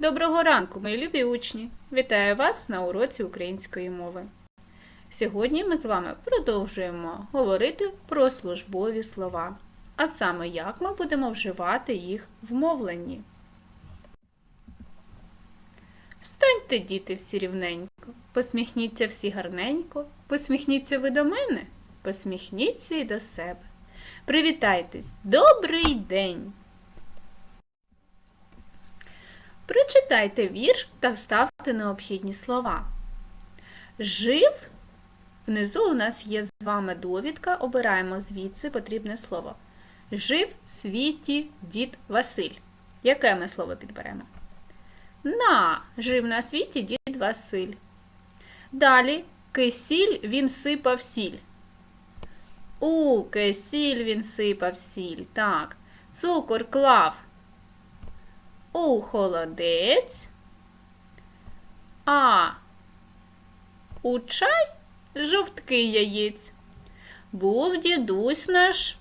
Доброго ранку, мої любі учні! Вітаю вас на уроці української мови. Сьогодні ми з вами продовжуємо говорити про службові слова, а саме як ми будемо вживати їх в мовленні. Встаньте, діти, всі рівненько, посміхніться всі гарненько, посміхніться ви до мене, посміхніться і до себе. Привітайтесь! Добрий день! Прочитайте вірш та вставте необхідні слова. Жив. Внизу у нас є з вами довідка, обираємо звідси потрібне слово. Жив світі дід Василь. Яке ми слово підберемо? На, жив на світі дід Василь. Далі кисіль він сипав сіль. У кисіль він сипав сіль. Так. Цукор клав у холодець, а у чай жовтки яєць. Був дідусь наш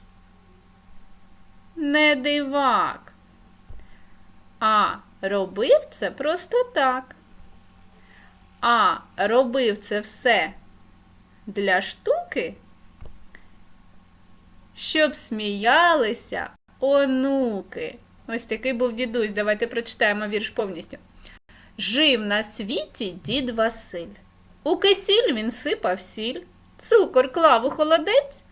не дивак, а робив це просто так. А робив це все для штуки, щоб сміялися онуки. Ось такий був дідусь. Давайте прочитаємо вірш повністю. Жив на світі дід Василь. У кисіль він сипав сіль, цукор клав у холодець,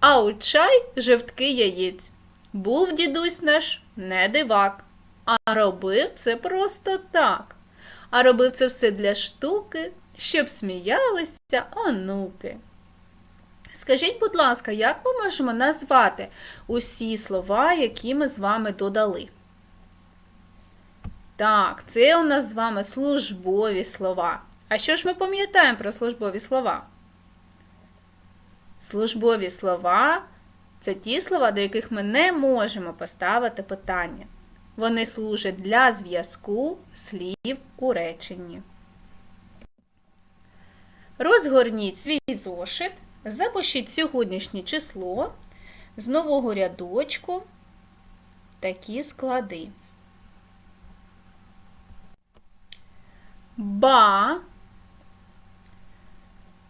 а у чай жовтки яєць. Був дідусь наш не дивак, а робив це просто так. А робив це все для штуки, щоб сміялися онуки. Скажіть, будь ласка, як ми можемо назвати усі слова, які ми з вами додали? Так, це у нас з вами службові слова. А що ж ми пам'ятаємо про службові слова? Службові слова це ті слова, до яких ми не можемо поставити питання. Вони служать для зв'язку слів у реченні. Розгорніть свій зошит. Запишіть сьогоднішнє число з нового рядочку такі склади. Ба,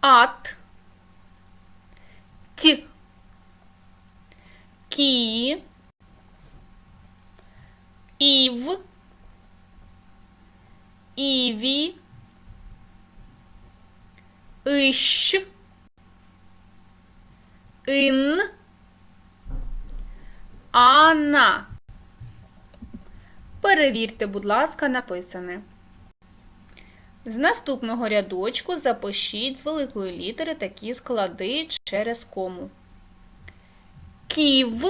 ат, т, кі, ів, іві, ищ, ин, ана. Перевірте, будь ласка, написане. З наступного рядочку запишіть з великої літери такі склади через кому. Ків,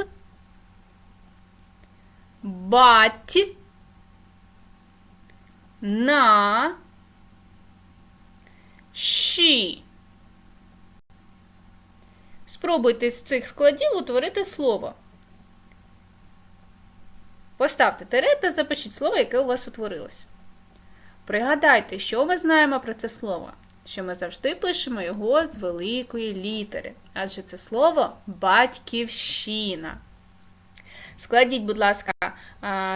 бать, на, щі. Спробуйте з цих складів утворити слово. Поставте тире та запишіть слово, яке у вас утворилось. Пригадайте, що ми знаємо про це слово, що ми завжди пишемо його з великої літери, адже це слово батьківщина. Складіть, будь ласка,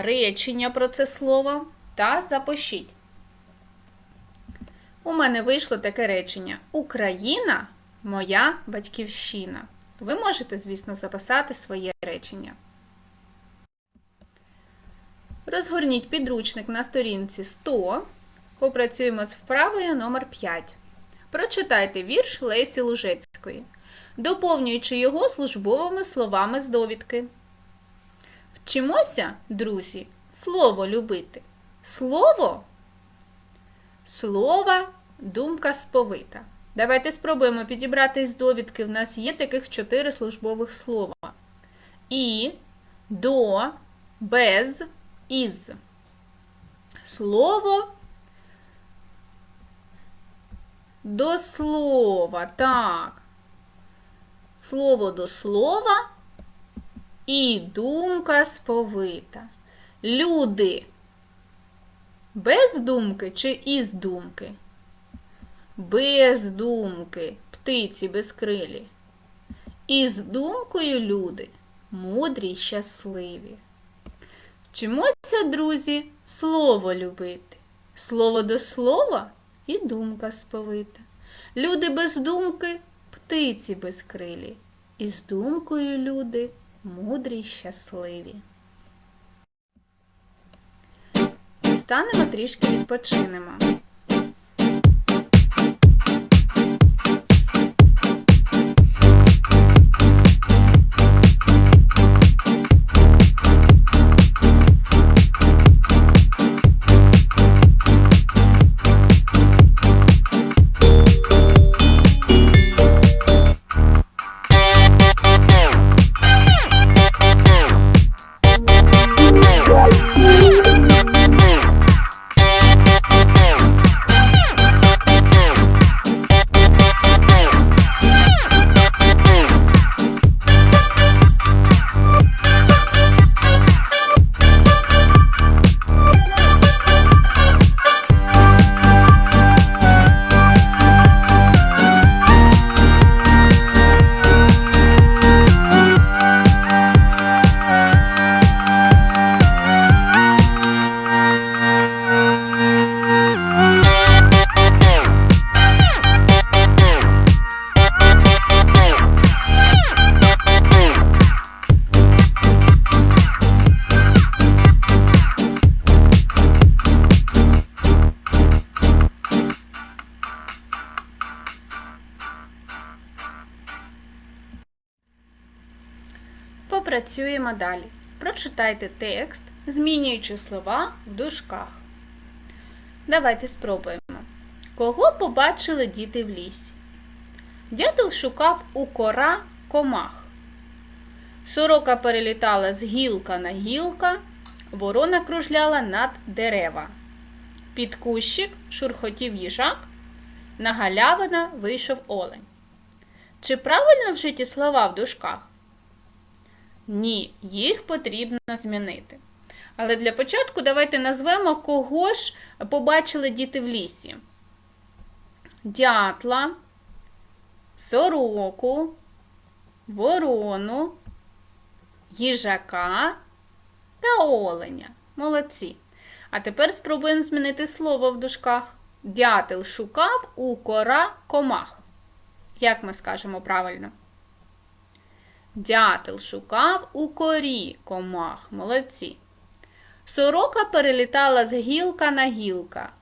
речення про це слово та запишіть. У мене вийшло таке речення: Україна моя батьківщина. Ви можете, звісно, записати своє речення. Розгорніть підручник на сторінці 100. Попрацюємо з вправою номер 5 Прочитайте вірш Лесі Лужецької, доповнюючи його службовими словами з довідки. Вчимося, друзі, слово любити. Слово слова думка сповита. Давайте спробуємо підібрати із довідки. В нас є таких чотири службових слова. І, до, без, із. Слово до слова. Так. Слово до слова і думка сповита. Люди без думки чи із думки? Без думки, птиці безкрилі. І з думкою люди мудрі й щасливі. Вчимося, друзі, слово любити. Слово до слова і думка сповита. Люди без думки птиці безкрилі. І з думкою люди мудрі й щасливі. Станемо трішки відпочинемо. Попрацюємо далі. Прочитайте текст, змінюючи слова в дужках. Давайте спробуємо. Кого побачили діти в лісі? Дятел шукав у кора комах. Сорока перелітала з гілка на гілка, ворона кружляла над дерева. Під кущик шурхотів їжак, на галявина вийшов олень. Чи правильно вжиті слова в дужках? Ні, їх потрібно змінити. Але для початку давайте назвемо, кого ж побачили діти в лісі: дятла, сороку, ворону, їжака та оленя. Молодці. А тепер спробуємо змінити слово в дужках. Дятел шукав у кора комах. Як ми скажемо правильно? Дятел шукав у корі комах. Молодці. Сорока перелітала з гілка на гілка.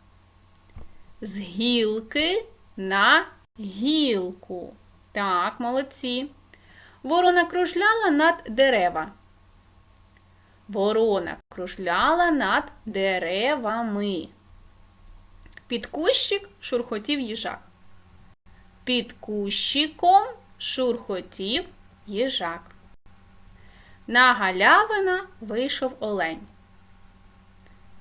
З гілки на гілку. Так, молодці. Ворона кружляла над дерева. Ворона кружляла над деревами. Під кущик шурхотів їжак. Під кущиком шурхотів їжак. На галявина вийшов олень.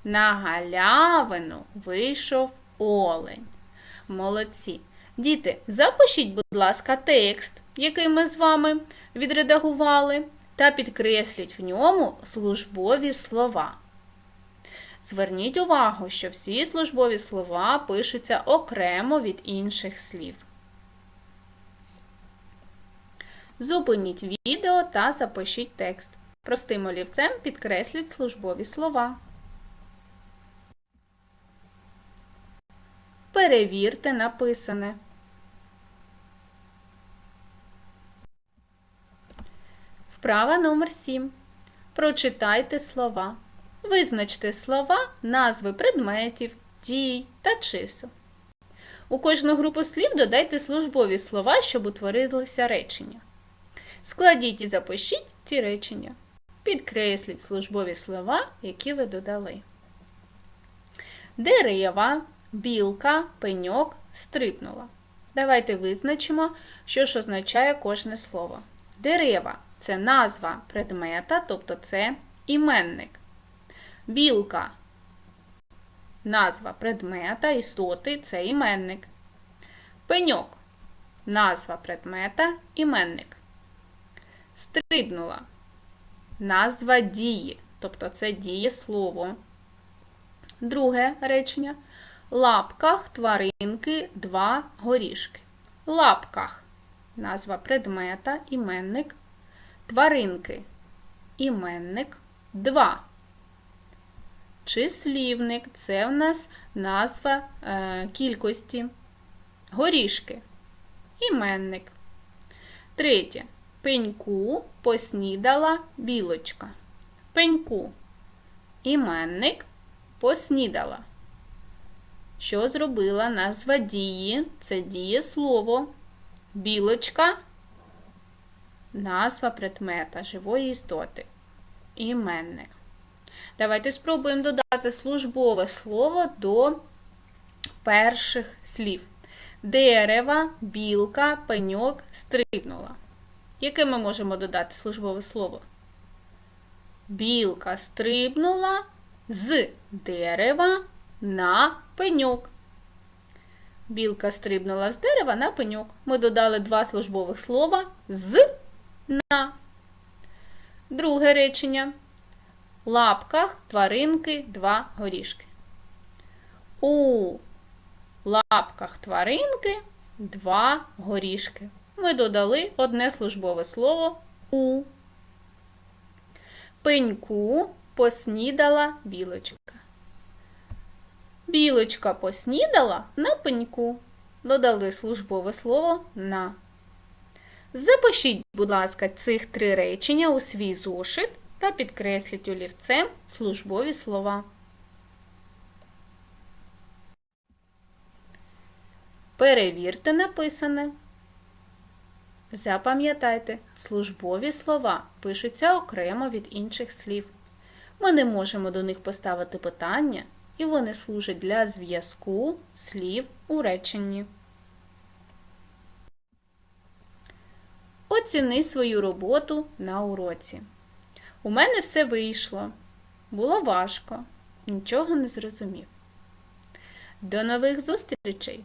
На галявину вийшов олень. Молодці. Діти, запишіть, будь ласка, текст, який ми з вами відредагували, та підкресліть в ньому службові слова. Зверніть увагу, що всі службові слова пишуться окремо від інших слів. Зупиніть відео та запишіть текст. Простим олівцем підкресліть службові слова. Перевірте написане. Вправа номер 7. Прочитайте слова. Визначте слова, назви предметів, дій та чисел. У кожну групу слів додайте службові слова, щоб утворилося речення. Складіть і запишіть ці речення. Підкресліть службові слова, які ви додали. Дерева, білка, пеньок стрипнула. Давайте визначимо, що ж означає кожне слово. Дерева це назва предмета, тобто це іменник. Білка назва предмета, істоти це іменник. Пеньок назва предмета, іменник. Стрибнула. Назва дії, тобто це дієслово. Друге речення. Лапках тваринки два горішки. Лапках назва предмета, іменник. Тваринки іменник. Два. Числівник це в нас назва е, кількості. Горішки. Іменник. Третє. Пеньку поснідала білочка. Пеньку. Іменник поснідала. Що зробила назва дії? Це дієслово. Білочка назва предмета живої істоти. Іменник. Давайте спробуємо додати службове слово до перших слів. Дерева, білка, пеньок стрибнула. Яке ми можемо додати службове слово? Білка стрибнула з дерева на пеньок. Білка стрибнула з дерева на пеньок. Ми додали два службових слова з на. Друге речення. Лапках тваринки два горішки. У лапках тваринки два горішки. Ми додали одне службове слово у. Пеньку поснідала білочка. Білочка поснідала на пеньку. Додали службове слово на. Запишіть, будь ласка, цих три речення у свій зошит та підкресліть олівцем службові слова. Перевірте написане. Запам'ятайте, службові слова пишуться окремо від інших слів. Ми не можемо до них поставити питання, і вони служать для зв'язку слів у реченні. Оціни свою роботу на уроці. У мене все вийшло. Було важко, нічого не зрозумів. До нових зустрічей!